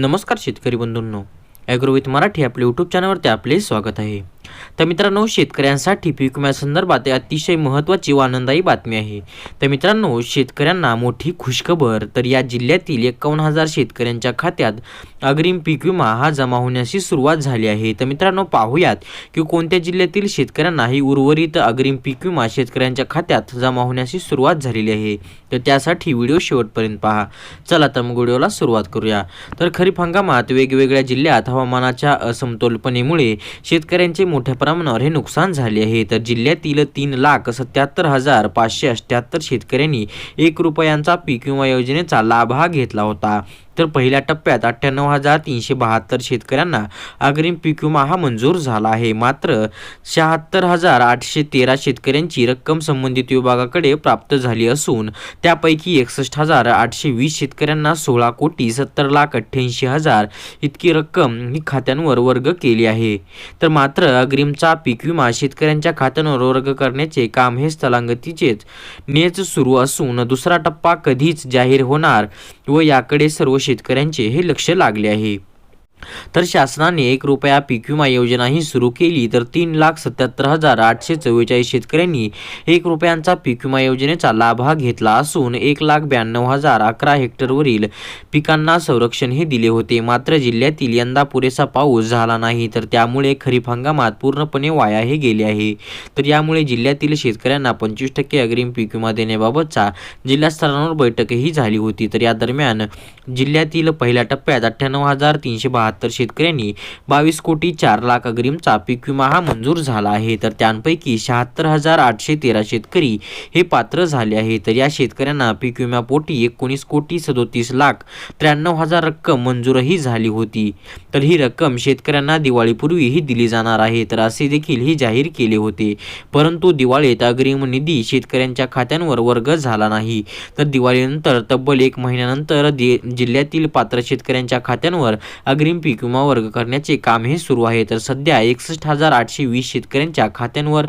नमस्कार शेतकरी बंधूंनो ॲग्रोविथ मराठी आपल्या यूट्यूब चॅनलवरती आपले स्वागत आहे. तर मित्रांनो शेतकऱ्यांसाठी पीक विम्यासंदर्भात अतिशय महत्त्वाची व आनंददायी बातमी आहे. तर मित्रांनो शेतकऱ्यांना मोठी खुशखबर. तर या जिल्ह्यातील एकावन्न हजार शेतकऱ्यांच्या खात्यात अग्रिम पीक विमा हा जमा होण्याची सुरुवात झाली आहे. तर मित्रांनो पाहूयात की कोणत्या जिल्ह्यातील शेतकऱ्यांना ही उर्वरित अग्रिम पीक विमा शेतकऱ्यांच्या खात्यात जमा होण्याची सुरुवात झालेली आहे. तर त्यासाठी व्हिडिओ शेवटपर्यंत पहा. चला तर मग व्हिडिओला सुरुवात करूया. तर खरीप हंगामात वेगवेगळ्या जिल्ह्यात हवामानाच्या असमतोलपणेमुळे शेतकऱ्यांचे मोठ्या प्रमाणावर हे नुकसान झाले आहे. तर जिल्ह्यातील तीन लाख सत्याहत्तर हजार पाचशे अठ्ठ्याहत्तर शेतकऱ्यांनी एक रुपयांचा पीक विमा योजनेचा लाभ हा घेतला होता. तर पहिल्या टप्प्यात अठ्ठ्याण्णव हजार तीनशे बहात्तर शेतकऱ्यांना अग्रिम पीक विमा हा मंजूर झाला आहे. मात्र शहात्तर हजार आठशे तेरा शेतकऱ्यांची रक्कम संबंधित विभागाकडे प्राप्त झाली असून त्यापैकी एकसष्ट हजार आठशे वीस शेतकऱ्यांना सोळा कोटी सत्तर लाख अठ्ठ्याऐंशी हजार इतकी रक्कम ही खात्यांवर वर्ग केली आहे. तर मात्र अग्रिमचा पीक विमा शेतकऱ्यांच्या खात्यांवर वर्ग करण्याचे काम हे स्थलांगतीचेच नेच सुरू असून दुसरा टप्पा कधीच जाहीर होणार व याकडे सर्व शेतकऱ्यांचे हे लक्ष लागले आहे. तर शासनाने एक रुपया पीक विमा योजनाही सुरू केली तर तीन लाख सत्याहत्तर हजार आठशे चव्वेचाळीस शेतकऱ्यांनी एक रुपयांचा पीक विमा योजनेचा लाभ हा घेतला असून एक लाख ब्याण्णव हजार अकरा हेक्टरवरील पिकांना संरक्षणही दिले होते. मात्र जिल्ह्यातील यंदा पुरेसा पाऊस झाला नाही तर त्यामुळे खरीप हंगामात पूर्णपणे वाया हे गेले आहे. तर यामुळे जिल्ह्यातील शेतकऱ्यांना पंचवीस टक्के अग्रिम पीक विमा देण्याबाबतचा जिल्हास्तरांवर बैठकही झाली होती. तर या दरम्यान जिल्ह्यातील पहिल्या टप्प्यात अठ्ठ्याण्णव हजार तीनशे बहात्तर शेतकऱ्यांनी बावीस कोटी चार लाख अग्रिमचा पीक विमा हा मंजूर झाला आहे. तर त्यांपैकी शहात्तर हजार आठशे तेरा शेतकरी हे पात्र झाले आहे. तर या शेतकऱ्यांना पीक विम्यापोटी एकोणीस कोटी सदोतीस लाख त्र्याण्णव हजार रक्कम मंजूरही झाली होती. तर ही रक्कम शेतकऱ्यांना दिवाळीपूर्वीही दिली जाणार आहे. तर असे देखील ही जाहीर केले होते. परंतु दिवाळीत अग्रिम निधी शेतकऱ्यांच्या खात्यांवर वर्ग झाला नाही. तर दिवाळीनंतर तब्बल एक महिन्यानंतर दि जिल्ह्यातील पात्र शेतकऱ्यांच्या खात्यांवर अग्रिम पीक विमा वर्ग करण्याचे काम हे सुरू आहे. तर सध्या एकसष्ट हजार आठशे वीस शेतकऱ्यांच्या खात्यांवर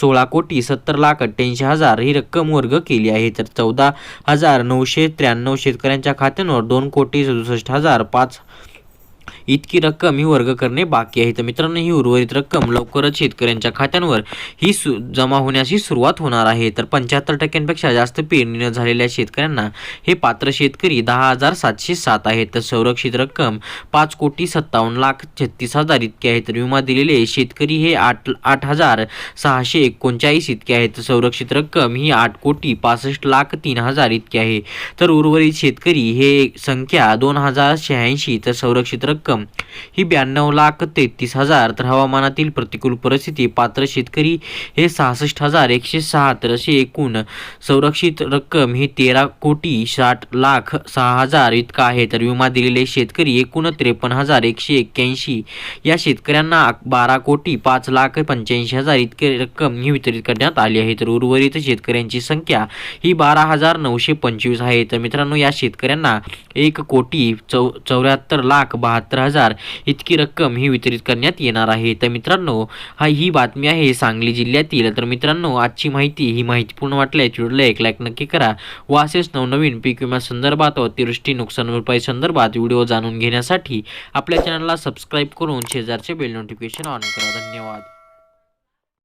सोळा कोटी सत्तर लाख अठ्ठ्याऐंशी हजार ही रक्कम वर्ग केली आहे. तर चौदा हजार नऊशे त्र्याण्णव शेतकऱ्यांच्या खात्यांवर दोन कोटी सदुसष्ट हजार पाच इतकी रक्कम ही वर्ग करणे बाकी आहे. तर मित्रांनो ही उर्वरित रक्कम लवकरच शेतकऱ्यांच्या खात्यांवर ही सु जमा होण्याची सुरुवात होणार आहे. तर पंच्याहत्तर टक्क्यांपेक्षा जास्त पेरणी न झालेल्या शेतकऱ्यांना हे पात्र शेतकरी दहा हजार सातशे सात आहेत. तर संरक्षित रक्कम पाच कोटी सत्तावन्न लाख छत्तीस हजार इतके आहे. तर विमा दिलेले शेतकरी हे आठ आठ हजार सहाशे एकोणचाळीस इतके आहेत. तर संरक्षित रक्कम ही आठ कोटी पासष्ट लाख तीन हजार इतके आहे. तर उर्वरित शेतकरी हे संख्या दोन हजार शहाऐंशी. तर संरक्षित रक्कम ही ब्याण्णव लाख तेहतीस हजार तर हवामानातील प्रतिकूल परिस्थिती पात्र शेतकरी हे सहासष्ट हजार एकशे सहा तर अशी एकूण संरक्षित रक्कम ही तेरा कोटी साठ लाख सहा हजार इतका आहे. तर विमा दिलेले शेतकरी एकूण त्रेपन्न हजार एकशे एक्क्याऐंशी. या शेतकऱ्यांना बारा कोटी पाच लाख पंच्याऐंशी हजार इतके रक्कम ही वितरित करण्यात आली आहे. तर उर्वरित शेतकऱ्यांची संख्या ही बारा हजार नऊशे पंचवीस आहे. तर मित्रांनो या शेतकऱ्यांना एक कोटी चौ चौऱ्याहत्तर लाख बहात्तर हजार इतकी रक्कम ही वितरित करण्यात येणार आहे. तर मित्रांनो हा ही बातमी आहे सांगली जिल्ह्यातील. तर मित्रांनो आजची माहिती ही माहितीपूर्ण वाटल्या व्हिडिओला एक लाईक नक्की करा. व असेच नवनवीन पीक विमा संदर्भात व अतिवृष्टी नुकसान भरपाई संदर्भात व्हिडिओ जाणून घेण्यासाठी आपल्या चॅनलला सबस्क्राईब करून शेजारचे बेल नोटिफिकेशन ऑन करा. धन्यवाद.